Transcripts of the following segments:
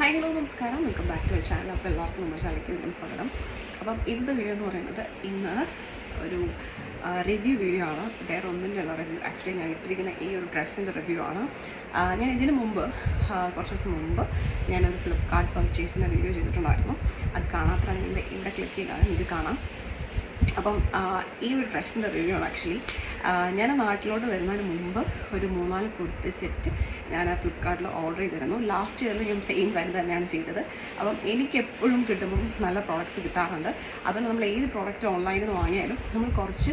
Hi hello നമസ്കാരം. Welcome back to channel. അപ്പോൾ എല്ലാവർക്കും നമ്മുടെ ചാനലിലേക്ക് വീണ്ടും സ്വാഗതം. അപ്പം ഇന്നത്തെ വീഡിയോ എന്ന് പറയുന്നത് ഇന്ന് ഒരു റിവ്യൂ വീഡിയോ ആണ്. വേറെ ഒന്നിന്റെ ഉള്ള റിവ്യൂ ആക്ച്വലി ഞാൻ ഇട്ടിരിക്കുന്ന ഈ ഒരു ഡ്രസ്സിന്റെ റിവ്യൂ ആണ്. ഞാൻ ഇതിന് മുമ്പ് കുറച്ച് ദിവസം മുമ്പ് ഞാനത് ഫ്ലിപ്കാർട്ട് പർച്ചേസിന്റെ വീഡിയോ ചെയ്തിട്ടുണ്ടായിരുന്നു. അത് കാണാത്തതാണെങ്കിൽ ഇവിടെ ക്ലിക്ക് ചെയ്താൽ ഇത് കാണാം. അപ്പം ഈ ഒരു ഡ്രസ്സിന്റെ റിവ്യൂ ആണ് ആക്ച്വലി ഞാൻ നാട്ടിലോട്ട് വരുന്നതിന് മുമ്പ് ഒരു മൂന്നാൽ കുർത്തി സെറ്റ് ഞാൻ ഫ്ലിപ്കാർട്ടിൽ ഓർഡർ ചെയ്തിരുന്നു. ലാസ്റ്റ് ഇയറിൽ ഞാൻ സെയിം കാര്യം തന്നെയാണ് ചെയ്തത്. അപ്പം എനിക്ക് എപ്പോഴും കിട്ടുമ്പം നല്ല പ്രോഡക്റ്റ്സ് കിട്ടാറുണ്ട്. അതുകൊണ്ട് നമ്മൾ ഏത് പ്രോഡക്റ്റ് ഓൺലൈനിൽ നിന്ന് വാങ്ങിയാലും നമ്മൾ കുറച്ച്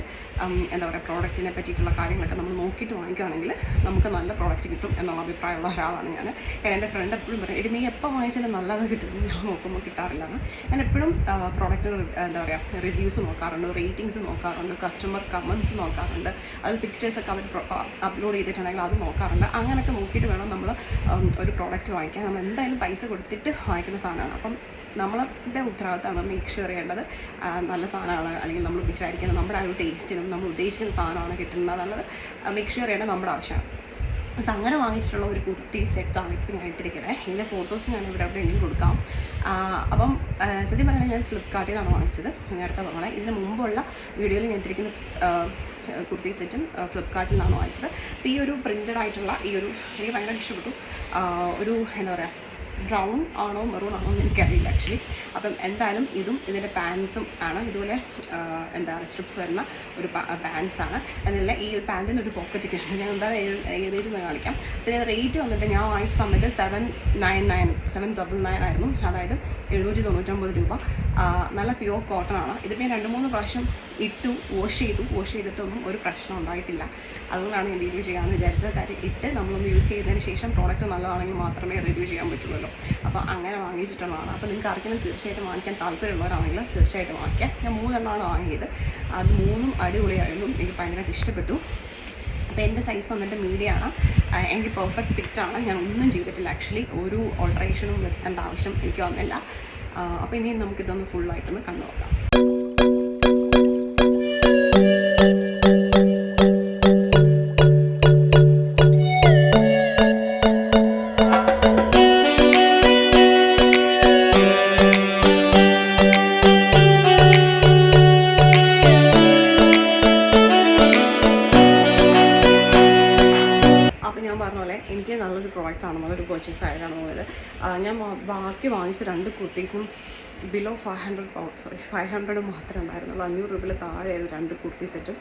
എന്താ പറയുക പ്രോഡക്റ്റിനെ പറ്റിയിട്ടുള്ള കാര്യങ്ങളൊക്കെ നമ്മൾ നോക്കിയിട്ട് വാങ്ങിക്കുകയാണെങ്കിൽ നമുക്ക് നല്ല പ്രോഡക്റ്റ് കിട്ടും എന്നുള്ള അഭിപ്രായമുള്ള ഒരാളാണ് ഞാൻ. കാരണം എന്റെ ഫ്രണ്ട് എപ്പോഴും പറയും എടി നീ എപ്പോൾ വാങ്ങിച്ചാലും നല്ലത് കിട്ടും ഞാൻ നോക്കുമ്പോൾ കിട്ടാറില്ലെന്ന്. ഞാൻ എപ്പോഴും പ്രോഡക്റ്റ് എന്താ പറയുക റിവ്യൂസ് നോക്കാറുണ്ട് റേറ്റിംഗ്സ് നോക്കാറുണ്ട് കസ്റ്റമർ കമൻസ് നോക്കാറുണ്ട്. അതിൽ പിക്ചേഴ്സൊക്കെ അവർ അപ്ലോഡ് ചെയ്തിട്ടുണ്ടെങ്കിൽ അത് നോക്കാറുണ്ട്. അങ്ങനെയൊക്കെ നോക്കിയിട്ട് വേണം നമ്മൾ ഒരു പ്രോഡക്റ്റ് വാങ്ങിക്കാൻ. നമ്മൾ എന്തായാലും പൈസ കൊടുത്തിട്ട് വാങ്ങിക്കുന്ന സാധനമാണ്. അപ്പം നമ്മളുടെ ഉത്തരവാദിത്തമാണ് മേക്ക് ഷുവർ ചെയ്യേണ്ടത് നല്ല സാധനമാണ്. അല്ലെങ്കിൽ നമ്മൾ വിചാരിക്കുന്നത് നമ്മുടെ ആ ഒരു ടേസ്റ്റിനും നമ്മൾ ഉദ്ദേശിക്കുന്ന സാധനമാണ് കിട്ടുന്നത് എന്നുള്ളത് മേക്ക് ഷുവർ ചെയ്യേണ്ടത് നമ്മുടെ ആവശ്യമാണ്. സോ അങ്ങനെ വാങ്ങിച്ചിട്ടുള്ള ഒരു കുർത്തി സെറ്റാണ് ഇപ്പം ഞാൻ ഇട്ടിരിക്കുന്നത് ഇതിന്റെ ഫോട്ടോസ് ഞാൻ ഇവിടെ അവിടെ എങ്കിലും കൊടുക്കാം. അപ്പം സത്യം പറഞ്ഞാൽ ഞാൻ ഫ്ലിപ്കാർട്ടിൽ നിന്നാണ് വാങ്ങിച്ചത്. നേരത്തെ പറഞ്ഞത് ഇതിന് മുമ്പുള്ള വീഡിയോയിൽ ഞാൻ ഇട്ടിരിക്കുന്ന കുർത്തി സെറ്റും ഫ്ലിപ്കാർട്ടിൽ നിന്നാണ് വാങ്ങിച്ചത്. അപ്പോൾ ഈ ഒരു പ്രിന്റഡ് ആയിട്ടുള്ള ഈ ഒരു എനിക്ക് ഭയങ്കര ഇഷ്ടപ്പെട്ടു. ഒരു എന്താ പറയുക ബ്രൗൺ ആണോ മെറൂൺ ആണോ എന്ന് എനിക്കറിയില്ല ആക്ച്വലി അപ്പം എന്തായാലും ഇതും ഇതിന്റെ പാൻസും ആണ്. ഇതുപോലെ എന്താ സ്ട്രിപ്സ് വരുന്ന ഒരു പാൻസ് ആണ്. എന്നല്ല ഈ ഒരു പാന്റിന് ഒരു പോക്കറ്റ് ഉണ്ട്. ഞാൻ എന്താ ഒന്ന് കാണിക്കാം. പിന്നെ റേറ്റ് വന്നിട്ട് ഞാൻ വാങ്ങിച്ച സമയത്ത് seven nine nine seven double nine ആയിരുന്നു. അതായത് എഴുന്നൂറ്റി തൊണ്ണൂറ്റൊമ്പത് രൂപ. നല്ല പ്യുവർ കോട്ടൺ ആണ്. ഇതിപ്പോൾ ഞാൻ രണ്ട് മൂന്ന് പ്രാവശ്യം ഇട്ടു വാഷ് ചെയ്തു. വാഷ് ചെയ്തിട്ടൊന്നും ഒരു പ്രശ്നം ഉണ്ടായിട്ടില്ല. അതുകൊണ്ടാണ് ഞാൻ റിവ്യൂ ചെയ്യാമെന്ന് വിചാരിച്ചത്. കാര്യം ഇട്ട് നമ്മളൊന്ന് യൂസ് ചെയ്തതിന് ശേഷം പ്രോഡക്റ്റ് നല്ലതാണെങ്കിൽ മാത്രമേ റിവ്യൂ ചെയ്യാൻ പറ്റുള്ളൂ. അപ്പോൾ അങ്ങനെ വാങ്ങിച്ചിട്ടുള്ളതാണ് അപ്പോൾ നിങ്ങൾക്ക് ആർക്കെങ്കിലും തീർച്ചയായിട്ടും വാങ്ങിക്കാൻ താല്പര്യമുള്ളവരാണെങ്കിൽ തീർച്ചയായിട്ടും വാങ്ങിക്കാം. ഞാൻ മൂന്നെണ്ണമാണ് വാങ്ങിയത്. അത് മൂന്നും അടിപൊളിയായിരുന്നു. എനിക്ക് ഭയങ്കരമായിട്ട് ഇഷ്ടപ്പെട്ടു. അപ്പോൾ എന്റെ സൈസ് വന്നിട്ട് മീഡിയം ആണ് എനിക്ക് പെർഫെക്റ്റ് ഫിറ്റ് ആണ്. ഞാൻ ഒന്നും ചെയ്തിട്ടില്ല. ആക്ച്വലി ഒരു ഓൾട്ടറേഷനും വരുത്തേണ്ട ആവശ്യം എനിക്ക് വന്നില്ല. അപ്പോൾ ഇനിയും നമുക്കിതൊന്ന് ഫുള്ളായിട്ടൊന്ന് കണ്ടു നോക്കാം നല്ലൊരു പ്രോഡക്റ്റ് ആണ്. നല്ലൊരു പേർച്ചേസ് ആയിട്ടാണ് പോയത് ഞാൻ ബാക്കി വാങ്ങിച്ച രണ്ട് കുർത്തീസും below five hundred pound sorry five hundred മാത്രമേ ഉണ്ടായിരുന്നുള്ളൂ. അഞ്ഞൂറ് രൂപയിൽ താഴെയായിരുന്നു രണ്ട് കുർത്തി സെറ്റും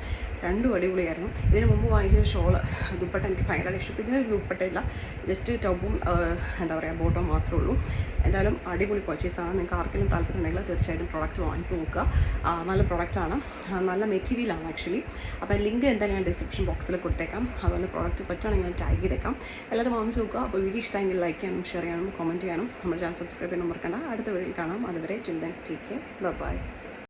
രണ്ടും അടിപൊളിയായിരുന്നു. ഇതിന് മുമ്പ് വാങ്ങിച്ച ഷോൾ ദുപ്പട്ട എനിക്ക് ഭയങ്കര ഇഷ്ടപ്പെട്ടു. ഇതിനൊരു ദുപ്പട്ടയില്ല ജസ്റ്റ് ടബും എന്താ പറയുക ബോട്ടോ മാത്രമേ ഉള്ളൂ. എന്തായാലും അടിപൊളി പർച്ചേസാണ് നിങ്ങൾക്ക് ആർക്കെങ്കിലും താല്പര്യം ഉണ്ടെങ്കിൽ തീർച്ചയായിട്ടും പ്രോഡക്റ്റ് വാങ്ങിച്ച് നോക്കുക. നല്ല പ്രോഡക്റ്റാണ് നല്ല മെറ്റീരിയലാണ് ആക്ച്വലി അപ്പോൾ ലിങ്ക് എന്തായാലും ഞാൻ ഡിസ്ക്രിപ്ഷൻ ബോക്സിൽ കൊടുത്തേക്കാം. അതുപോലെ പ്രോഡക്റ്റ് പറ്റുകയാണെങ്കിൽ ഞാൻ ടാഗ് ചെയ്തേക്കാം. എല്ലാവരും വാങ്ങിച്ച് നോക്കുക. അപ്പോൾ വീഡിയോ ഇഷ്ടമെങ്കിൽ ലൈക്ക് ചെയ്യാനും ഷെയർ ചെയ്യാനും കമന്റ് ചെയ്യാനും. നമ്മുടെ ചാനൽ സബ്സ്ക്രൈബ് ചെയ്യാനും മറക്കണ്ട. അടുത്ത വീഡിയോയിൽ കാണാം. एवरेज चिंदन ठीक है? बाय